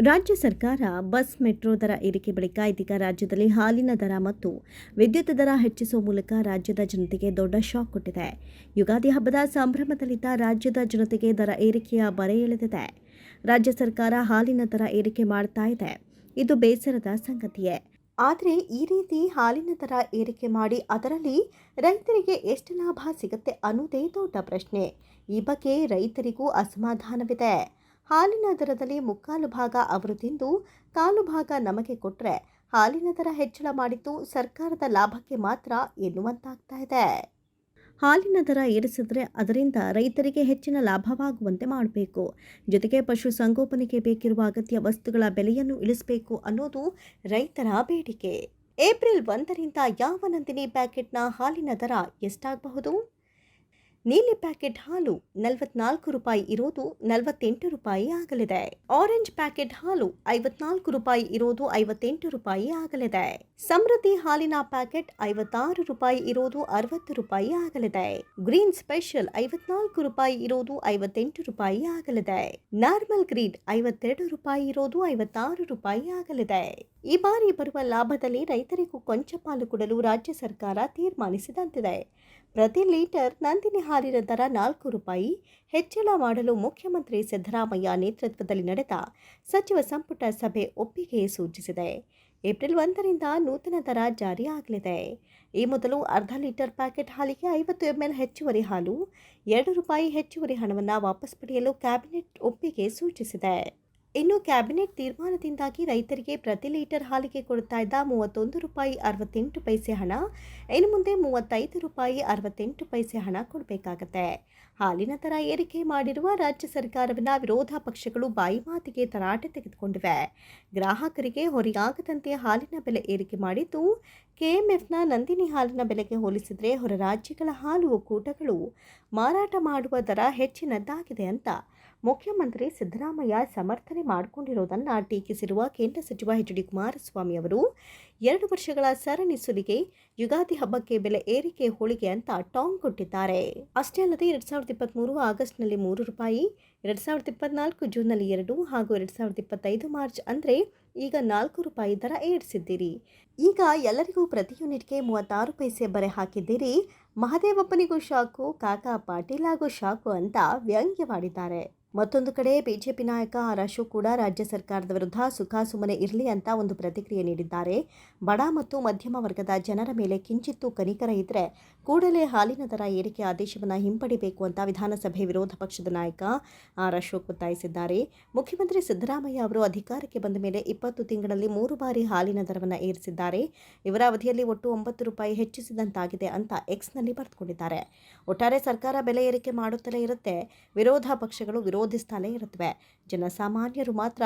ರಾಜ್ಯ ಸರ್ಕಾರ bus, metro ದರ ಏರಿಕೆ ಬಳಿಕ ಇದೀಗ ರಾಜ್ಯದಲ್ಲಿ ಹಾಲಿನ ದರ ಮತ್ತು ವಿದ್ಯುತ್ ದರ ಹೆಚ್ಚಿಸುವ ಮೂಲಕ ರಾಜ್ಯದ ಜನತೆಗೆ ದೊಡ್ಡ ಶಾಕ್ ಕೊಟ್ಟಿದೆ. ಯುಗಾದಿ ಹಬ್ಬದ ಸಂಭ್ರಮದಲ್ಲಿದ್ದ ರಾಜ್ಯದ ಜನತೆಗೆ ದರ ಏರಿಕೆಯ ಬರೆ ಎಳೆದಿದೆ. ರಾಜ್ಯ ಸರ್ಕಾರ ಹಾಲಿನ ದರ ಏರಿಕೆ ಮಾಡ್ತಾ ಇದೆ. ಇದು ಬೇಸರದ ಸಂಗತಿಯೇ. ಆದರೆ ಈ ರೀತಿ ಹಾಲಿನ ದರ ಏರಿಕೆ ಮಾಡಿ ಅದರಲ್ಲಿ ರೈತರಿಗೆ ಎಷ್ಟು ಲಾಭ ಸಿಗುತ್ತೆ ಅನ್ನೋದೇ ದೊಡ್ಡ ಪ್ರಶ್ನೆ. ಈ ಬಗ್ಗೆ ರೈತರಿಗೂ ಅಸಮಾಧಾನವಿದೆ. ಹಾಲಿನ ದರದಲ್ಲಿ ಮುಕ್ಕಾಲು ಭಾಗ ಅವರು ತಿಂದು ಕಾಲು ಭಾಗ ನಮಗೆ ಕೊಟ್ಟರೆ ಹಾಲಿನ ದರ ಹೆಚ್ಚಳ ಮಾಡಿದ್ದು ಸರ್ಕಾರದ ಲಾಭಕ್ಕೆ ಮಾತ್ರ ಎನ್ನುವಂತಾಗ್ತಾ ಇದೆ. ಹಾಲಿನ ದರ ಏರಿಸಿದ್ರೆ ಅದರಿಂದ ರೈತರಿಗೆ ಹೆಚ್ಚಿನ ಲಾಭವಾಗುವಂತೆ ಮಾಡಬೇಕು. ಜೊತೆಗೆ ಪಶು ಸಂಗೋಪನೆಗೆ ಬೇಕಿರುವ ಅಗತ್ಯ ವಸ್ತುಗಳ ಬೆಲೆಯನ್ನು ಇಳಿಸಬೇಕು ಅನ್ನೋದು ರೈತರ ಬೇಡಿಕೆ. ಏಪ್ರಿಲ್ ಒಂದರಿಂದ ಯಾವ ನಂದಿನಿ ಪ್ಯಾಕೆಟ್ನ ಹಾಲಿನ ದರ ಎಷ್ಟಾಗಬಹುದು? ನೀಲಿ ಪ್ಯಾಕೆಟ್ ಹಾಲು ನಲವತ್ನಾಲ್ಕು ರೂಪಾಯಿ ಇರೋದು ನಲವತ್ತೆಂಟು ರೂಪಾಯಿ ಆಗಲಿದೆ. ಆರೆಂಜ್ ಪ್ಯಾಕೆಟ್ ಹಾಲು ಐವತ್ನಾಲ್ಕು ರೂಪಾಯಿ ಇರೋದು ಐವತ್ತೆಂಟು ರೂಪಾಯಿ ಆಗಲಿದೆ. ಸಮೃದ್ಧಿ ಹಾಲಿನ ಪ್ಯಾಕೆಟ್ ಐವತ್ತಾರು ರೂಪಾಯಿ ಇರೋದು ಅರವತ್ತು ರೂಪಾಯಿ ಆಗಲಿದೆ. ಗ್ರೀನ್ ಸ್ಪೆಷಲ್ ಐವತ್ನಾಲ್ಕು ರೂಪಾಯಿ ಇರೋದು ಐವತ್ತೆಂಟು ರೂಪಾಯಿ ಆಗಲಿದೆ. ನಾರ್ಮಲ್ ಗ್ರೀನ್ ಐವತ್ತೆರಡು ರೂಪಾಯಿ ಇರೋದು ಐವತ್ತಾರು ರೂಪಾಯಿ ಆಗಲಿದೆ. ಈ ಬಾರಿ ಬರುವ ಲಾಭದಲ್ಲಿ ರೈತರಿಗೂ ಕೊಂಚ ಪಾಲು ಕೊಡಲು ರಾಜ್ಯ ಸರ್ಕಾರ ತೀರ್ಮಾನಿಸಿದಂತಿದೆ. ಪ್ರತಿ ಲೀಟರ್ ನಂದಿನಿ ಹಾಲಿನ ದರ ನಾಲ್ಕು ರೂಪಾಯಿ. ಹೆಚ್ಚಳ ಮಾಡಲು ಮುಖ್ಯಮಂತ್ರಿ ಸಿದ್ದರಾಮಯ್ಯ ನೇತೃತ್ವದಲ್ಲಿ ನಡೆದ ಸಚಿವ ಸಂಪುಟ ಸಭೆ ಒಪ್ಪಿಗೆ ಸೂಚಿಸಿದೆ. ಏಪ್ರಿಲ್ ಒಂದರಿಂದ ನೂತನ ದರ ಜಾರಿಯಾಗಲಿದೆ ಈ ಮೊದಲು ಅರ್ಧ ಲೀಟರ್ ಪ್ಯಾಕೆಟ್ ಹಾಲಿಗೆ ಐವತ್ತು ಎಂಎಲ್ ಹೆಚ್ಚುವರಿ ಹಾಲು, ಎರಡು ರೂಪಾಯಿ ಹೆಚ್ಚುವರಿ ಹಣವನ್ನು ವಾಪಸ್ ಪಡೆಯಲು ಕ್ಯಾಬಿನೆಟ್ ಒಪ್ಪಿಗೆ ಸೂಚಿಸಿದೆ. ಇನ್ನು ಕ್ಯಾಬಿನೆಟ್ ತೀರ್ಮಾನದಿಂದಾಗಿ ರೈತರಿಗೆ ಪ್ರತಿ ಲೀಟರ್ ಹಾಲಿಗೆ ಕೊಡ್ತಾ ಇದ್ದ ಮೂವತ್ತೊಂದು ರೂಪಾಯಿ ಅರವತ್ತೆಂಟು ಪೈಸೆ ಹಣ, ಇನ್ನು ಮುಂದೆ ಮೂವತ್ತೈದು ರೂಪಾಯಿ ಅರವತ್ತೆಂಟು ಪೈಸೆ ಹಣ ಕೊಡಬೇಕಾಗತ್ತೆ. ಹಾಲಿನ ದರ ಏರಿಕೆ ಮಾಡಿರುವ ರಾಜ್ಯ ಸರ್ಕಾರವನ್ನು ವಿರೋಧ ಪಕ್ಷಗಳು ಬಾಯಿ ಮಾತಿಗೆ ತರಾಟೆ ತೆಗೆದುಕೊಂಡಿವೆ. ಗ್ರಾಹಕರಿಗೆ ಹೊರೆಯಾಗದಂತೆ ಹಾಲಿನ ಬೆಲೆ ಏರಿಕೆ ಮಾಡಿದ್ದು, ಕೆಎಂಎಫ್ನ ನಂದಿನಿ ಹಾಲಿನ ಬೆಲೆಗೆ ಹೋಲಿಸಿದರೆ ಹೊರ ರಾಜ್ಯಗಳ ಹಾಲು ಒಕ್ಕೂಟಗಳು ಮಾರಾಟ ಮಾಡುವ ದರ ಹೆಚ್ಚಿನದ್ದಾಗಿದೆ ಅಂತ ಮುಖ್ಯಮಂತ್ರಿ ಸಿದ್ದರಾಮಯ್ಯ ಸಮರ್ಥನೆ ಮಾಡಿಕೊಂಡಿರೋದನ್ನು ಟೀಕಿಸಿರುವ ಕೇಂದ್ರ ಸಚಿವ ಎಚ್ ಡಿ ಕುಮಾರಸ್ವಾಮಿ ಅವರು ಎರಡು ವರ್ಷಗಳ ಸರಣಿ ಸುಲಿಗೆ ಯುಗಾದಿ ಹಬ್ಬಕ್ಕೆ ಬೆಲೆ ಏರಿಕೆ ಹೋಳಿಗೆ ಅಂತ ಟಾಂಗ್ ಕೊಟ್ಟಿದ್ದಾರೆ. ಅಷ್ಟೇ ಅಲ್ಲದೆ ಎರಡ್ ಸಾವಿರದ ಇಪ್ಪತ್ತ್ಮೂರು ಆಗಸ್ಟ್ನಲ್ಲಿ ಮೂರು ರೂಪಾಯಿ, ಎರಡ್ ಸಾವಿರದ ಇಪ್ಪತ್ನಾಲ್ಕು ಜೂನ್ನಲ್ಲಿ ಎರಡು ಹಾಗೂ ಎರಡ್ ಸಾವಿರದ ಇಪ್ಪತ್ತೈದು ಮಾರ್ಚ್ ಅಂದರೆ ಈಗ ನಾಲ್ಕು ರೂಪಾಯಿ ದರ ಏರಿಸಿದ್ದೀರಿ. ಈಗ ಎಲ್ಲರಿಗೂ ಪ್ರತಿ ಯೂನಿಟ್ಗೆ ಮೂವತ್ತಾರು ಪೈಸೆ ಬರೆ ಹಾಕಿದ್ದೀರಿ. ಮಹದೇವಪ್ಪನಿಗೂ ಶಾಕು, ಕಾಕಾ ಪಾಟೀಲ್ ಹಾಗೂ ಶಾಕು ಅಂತ ವ್ಯಂಗ್ಯವಾಡಿದ್ದಾರೆ. ಮತ್ತೊಂದು ಕಡೆ ಬಿಜೆಪಿ ನಾಯಕ ಆರ್ ಅಶೋಕ್ ಕೂಡ ರಾಜ್ಯ ಸರ್ಕಾರದ ವಿರುದ್ಧ ಸುಖಾಸುಮ್ಮನೆ ಇರಲಿ ಅಂತ ಒಂದು ಪ್ರತಿಕ್ರಿಯೆ ನೀಡಿದ್ದಾರೆ. ಬಡ ಮತ್ತು ಮಧ್ಯಮ ವರ್ಗದ ಜನರ ಮೇಲೆ ಕಿಂಚಿತ್ತೂ ಕನಿಕರ ಇದ್ದರೆ ಕೂಡಲೇ ಹಾಲಿನ ದರ ಏರಿಕೆ ಆದೇಶವನ್ನು ಹಿಂಪಡಿಬೇಕು ಅಂತ ವಿಧಾನಸಭೆ ವಿರೋಧ ಪಕ್ಷದ ನಾಯಕ ಆರ್ ಅಶೋಕ್ ಒತ್ತಾಯಿಸಿದ್ದಾರೆ. ಮುಖ್ಯಮಂತ್ರಿ ಸಿದ್ದರಾಮಯ್ಯ ಅವರು ಅಧಿಕಾರಕ್ಕೆ ಬಂದ ಮೇಲೆ ಇಪ್ಪತ್ತು ತಿಂಗಳಲ್ಲಿ ಮೂರು ಬಾರಿ ಹಾಲಿನ ದರವನ್ನು ಏರಿಸಿದ್ದಾರೆ. ಇವರ ಅವಧಿಯಲ್ಲಿ ಒಟ್ಟು ಒಂಬತ್ತು ರೂಪಾಯಿ ಹೆಚ್ಚಿಸಿದಂತಾಗಿದೆ ಅಂತ ಎಕ್ಸ್ನಲ್ಲಿ ಬರೆದುಕೊಂಡಿದ್ದಾರೆ. ಒಟ್ಟಾರೆ ಸರ್ಕಾರ ಬೆಲೆ ಏರಿಕೆ ಮಾಡುತ್ತಲೇ ಇರುತ್ತೆ. ವಿರೋಧ ಪಕ್ಷಗಳು ವಿರೋಧಿಸ್ತಲೇ ಇರುತ್ತವೆ. ಜನಸಾಮಾನ್ಯರು ಮಾತ್ರ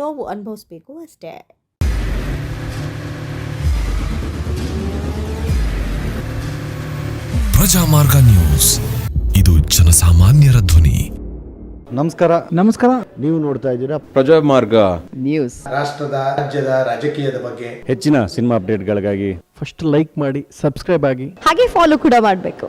ನೋವು ಅನುಭವಿಸಬೇಕು ಅಷ್ಟೇ. ಪ್ರಜಾಮಾರ್ಗ ನ್ಯೂಸ್. ಇದು ಜನಸಾಮಾನ್ಯರ ಧ್ವನಿ. ನಮಸ್ಕಾರ. ನಮಸ್ಕಾರ. ನೀವು ನೋಡ್ತಾ ಇದ್ದೀರಾ ಪ್ರಜಾಮಾರ್ಗ ನ್ಯೂಸ್. ರಾಷ್ಟ್ರದ ರಾಜ್ಯದ ರಾಜಕೀಯದ ಬಗ್ಗೆ. ಹೆಚ್ಚಿನ ಸಿನಿಮಾ ಅಪ್ಡೇಟ್ಗಳಿಗಾಗಿ ಫಸ್ಟ್ ಲೈಕ್ ಮಾಡಿ ಸಬ್ಸ್ಕ್ರೈಬ್ ಆಗಿ. ಹಾಗೆ ಫಾಲೋ ಕೂಡ ಮಾಡಬೇಕು.